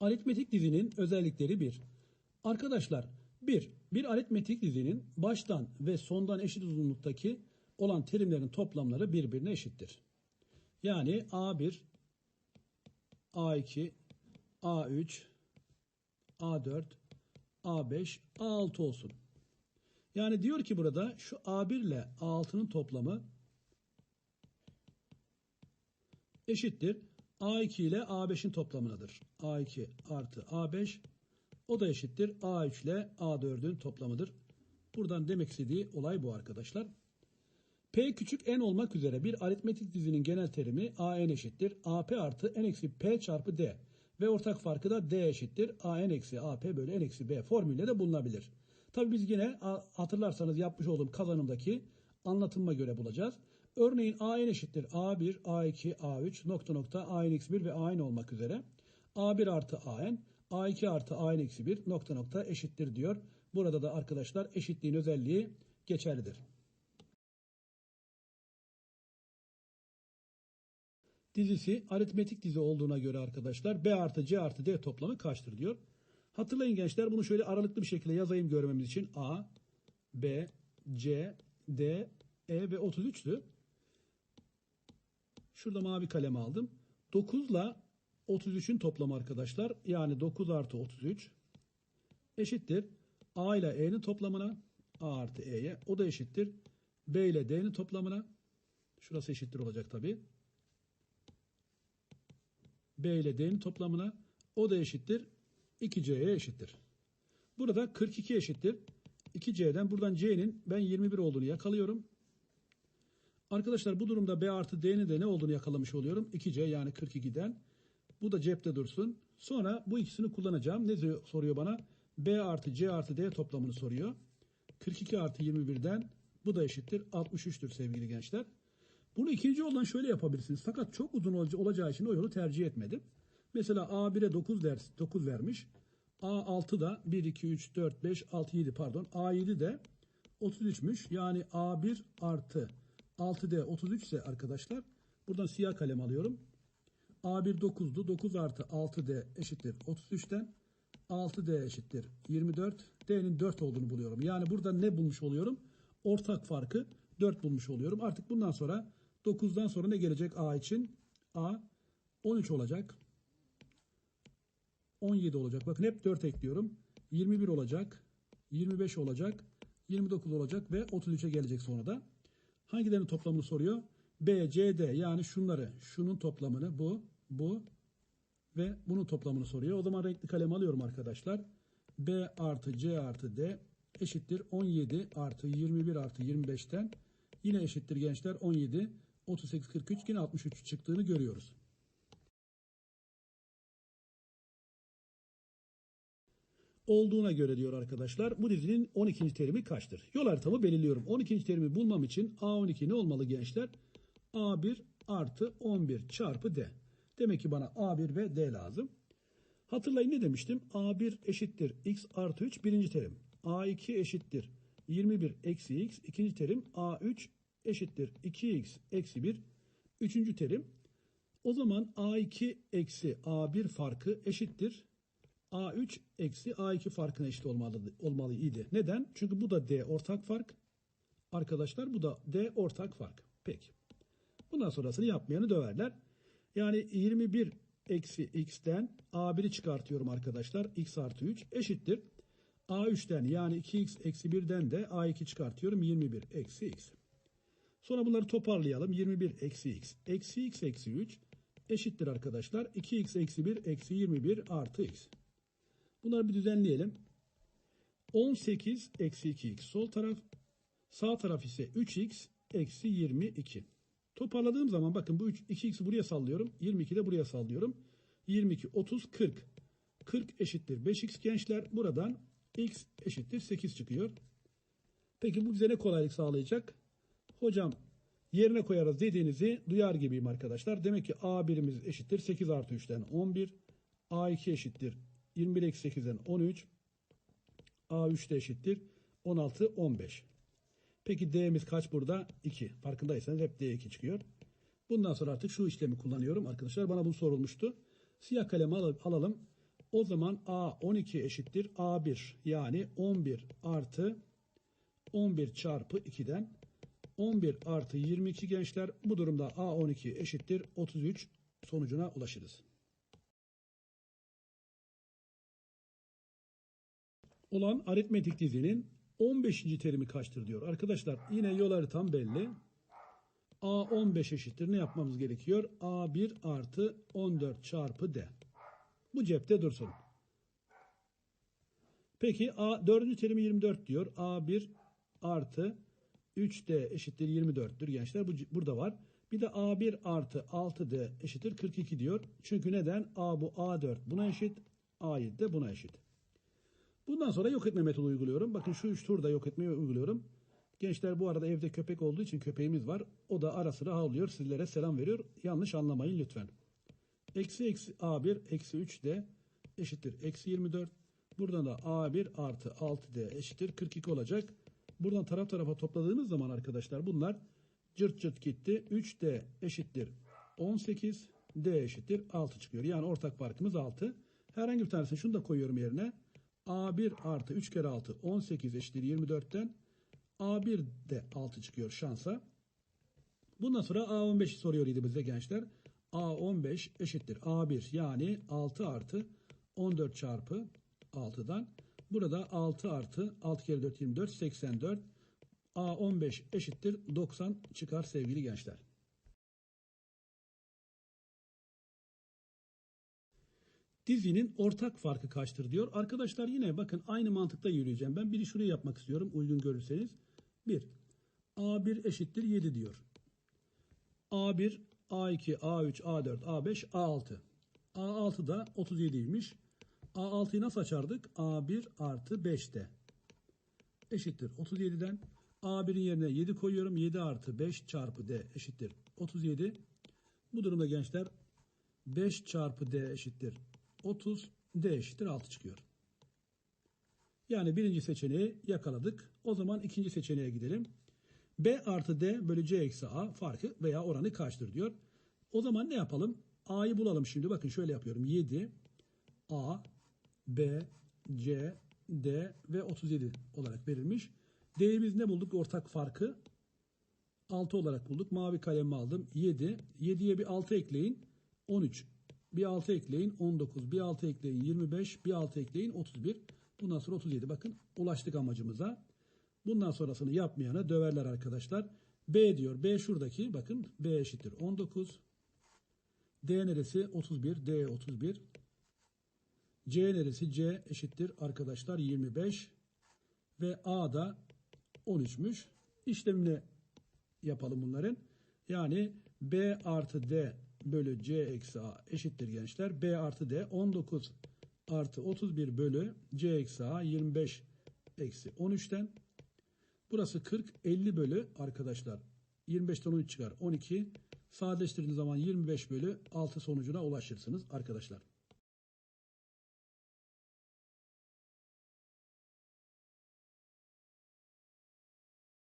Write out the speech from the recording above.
Aritmetik dizinin özellikleri 1. Arkadaşlar 1. Bir aritmetik dizinin baştan ve sondan eşit uzunluktaki olan terimlerin toplamları birbirine eşittir. Yani A1, A2, A3, A4, A5, A6 olsun. Yani diyor ki burada şu A1 ile A6'nın toplamı eşittir. A2 ile A5'in toplamınadır. A2 artı A5 o da eşittir. A3 ile A4'ün toplamıdır. Buradan demek istediği olay bu arkadaşlar. P küçük n olmak üzere bir aritmetik dizinin genel terimi a n eşittir. AP artı n eksi P çarpı D. Ve ortak farkı da D eşittir. a n eksi AP bölü n eksi B formülle de bulunabilir. Tabi biz yine hatırlarsanız yapmış olduğum kazanımdaki anlatımıma göre bulacağız. Örneğin a n eşittir A1, A2, A3 nokta nokta a n eksi 1 ve a n olmak üzere. A1 artı a n, A2 artı a n eksi 1 nokta nokta eşittir diyor. Burada da arkadaşlar eşitliğin özelliği geçerlidir. dizisi aritmetik dizi olduğuna göre arkadaşlar B artı C artı D toplamı kaçtır diyor. Hatırlayın gençler bunu şöyle aralıklı bir şekilde yazayım görmemiz için A, B, C, D, E ve 33'tü. Şurada mavi kalem aldım. 9 ile 33'ün toplamı arkadaşlar. Yani 9 artı 33 eşittir. A ile E'nin toplamına A artı E'ye. O da eşittir. B ile D'nin toplamına. Şurası eşittir olacak tabii. B ile D'nin toplamına o da eşittir 2C'ye eşittir. Burada 42 eşittir 2C'den buradan C'nin ben 21 olduğunu yakalıyorum. Arkadaşlar bu durumda B artı D'nin de ne olduğunu yakalamış oluyorum. 2C yani 42'den. Bu da cepte dursun. Sonra bu ikisini kullanacağım. Ne soruyor bana? B artı C artı D toplamını soruyor. 42 artı 21'den bu da eşittir 63'tür sevgili gençler. Bunu ikinci yoldan şöyle yapabilirsiniz. Fakat çok uzun olacağı için o yolu tercih etmedim. Mesela A1'e 9, ders, 9 vermiş. A6 da 1, 2, 3, 4, 5, 6, 7 pardon. A7 de 33'müş. Yani A1 artı 6D 33 ise arkadaşlar buradan siyah kalem alıyorum. A1 9'du. 9 artı 6D eşittir 33'ten. 6D eşittir 24. D'nin 4 olduğunu buluyorum. Yani burada ne bulmuş oluyorum? Ortak farkı 4 bulmuş oluyorum. Artık bundan sonra 9'dan sonra ne gelecek A için? A 13 olacak. 17 olacak. Bakın hep 4 ekliyorum. 21 olacak. 25 olacak. 29 olacak ve 33'e gelecek sonra da. Hangilerinin toplamını soruyor? B, C, D yani şunları. Şunun toplamını bu, bu ve bunun toplamını soruyor. O zaman renkli kalem alıyorum arkadaşlar. B artı C artı D eşittir 17 artı 21 artı 25'ten yine eşittir gençler 17 38, 43 yine 63 çıktığını görüyoruz. Olduğuna göre diyor arkadaşlar bu dizinin 12. terimi kaçtır? Yol haritamı belirliyorum. 12. terimi bulmam için A12 ne olmalı gençler? A1 artı 11 çarpı D. Demek ki bana A1 ve D lazım. Hatırlayın ne demiştim? A1 eşittir x artı 3 birinci terim. A2 eşittir 21 eksi x ikinci terim. A3 eşittir 2x eksi 1 üçüncü terim. O zaman A2 eksi A1 farkı eşittir. A3 eksi A2 farkına eşit olmalı, olmalıydı. Neden? Çünkü bu da D ortak fark. Arkadaşlar bu da D ortak fark. Peki. Bundan sonrasını yapmayanı döverler. Yani 21 eksi x'ten A1'i çıkartıyorum arkadaşlar. x artı 3 eşittir. A3'ten yani 2x eksi 1'den de A2 çıkartıyorum. 21 eksi x. Sonra bunları toparlayalım. 21 eksi x. Eksi x eksi 3 eşittir arkadaşlar. 2x eksi 1 eksi 21 artı x. Bunları bir düzenleyelim. 18 eksi 2x sol taraf. Sağ taraf ise 3x eksi 22. Toparladığım zaman bakın bu 3, 2x'i buraya sallıyorum. 22 de buraya sallıyorum. 22, 30, 40. 40 eşittir 5x gençler. Buradan x eşittir 8 çıkıyor. Peki bu bize ne kolaylık sağlayacak? Hocam yerine koyarız dediğinizi duyar gibiyim arkadaşlar. Demek ki A birimiz eşittir 8 artı 3'ten 11. A2 eşittir 21 eksi 8'den 13. A3 de eşittir 16 15. Peki D'miz kaç burada? 2. Farkındaysanız hep D2 çıkıyor. Bundan sonra artık şu işlemi kullanıyorum arkadaşlar. Bana bu sorulmuştu. Siyah kalemi alalım. O zaman A 12 eşittir A1 yani 11 artı 11 çarpı 2'den 11 artı 22 gençler bu durumda A12 eşittir 33 sonucuna ulaşırız. Olan aritmetik dizinin 15. terimi kaçtır diyor. Arkadaşlar yine yol haritam belli. A15 eşittir ne yapmamız gerekiyor? A1 artı 14 çarpı D. Bu cepte dursun. Peki A 4. terimi 24 diyor. A1 artı 3D eşittir 24'tür gençler. Bu burada var. Bir de A1 artı 6D eşittir 42 diyor. Çünkü neden? A bu A4 buna eşit. A7 de buna eşit. Bundan sonra yok etme metodu uyguluyorum. Bakın şu üç turda yok etmeyi uyguluyorum. Gençler bu arada evde köpek olduğu için köpeğimiz var. O da ara sıra havlıyor. Sizlere selam veriyor. Yanlış anlamayın lütfen. Eksi eksi A1 eksi 3D eşittir eksi 24. Buradan da A1 artı 6D eşittir 42 olacak. Buradan taraf tarafa topladığımız zaman arkadaşlar bunlar cırt cırt gitti. 3D eşittir 18. D eşittir 6 çıkıyor. Yani ortak farkımız 6. Herhangi bir tanesini şunu da koyuyorum yerine. A1 artı 3 kere 6 18 eşittir 24'ten A1 de 6 çıkıyor şansa. Bundan sonra A15 soruyor idi bize gençler. A15 eşittir A1 yani 6 artı 14 çarpı 6'dan. Burada 6 artı 6 kere 4 24 84. A15 eşittir 90 çıkar sevgili gençler. Dizinin ortak farkı kaçtır diyor. Arkadaşlar yine bakın aynı mantıkta yürüyeceğim. Ben biri şurayı yapmak istiyorum uygun görürseniz. 1. A1 eşittir 7 diyor. A1, A2, A3, A4, A5, A6. A6 da 37'ymiş. A6'yı nasıl açardık? A1 artı 5'te. Eşittir 37'den. A1'in yerine 7 koyuyorum. 7 artı 5 çarpı D eşittir 37. Bu durumda gençler 5 çarpı D eşittir 30. D eşittir 6 çıkıyor. Yani birinci seçeneği yakaladık. O zaman ikinci seçeneğe gidelim. B artı D bölü C eksi A farkı veya oranı kaçtır diyor. O zaman ne yapalım? A'yı bulalım şimdi. Bakın şöyle yapıyorum. 7 A B C D ve 37 olarak verilmiş. D'yi biz ne bulduk? Ortak farkı 6 olarak bulduk. Mavi kalemi aldım. 7. 7'ye bir 6 ekleyin. 13. Bir 6 ekleyin. 19. Bir 6 ekleyin. 25. Bir 6 ekleyin. 31. Bundan sonra 37. Bakın ulaştık amacımıza. Bundan sonrasını yapmayana döverler arkadaşlar. B diyor. B şuradaki. Bakın B eşittir 19. D neresi? 31. D 31. C neresi? C eşittir arkadaşlar 25. Ve A da 13'müş. İşlemini yapalım bunların. Yani B artı D bölü C eksi A eşittir gençler. B artı D 19 artı 31 bölü C eksi A 25 eksi 13'ten. Burası 40 50 bölü arkadaşlar. 25'ten 13 çıkar 12. Sadeleştirdiğiniz zaman 25 bölü 6 sonucuna ulaşırsınız arkadaşlar.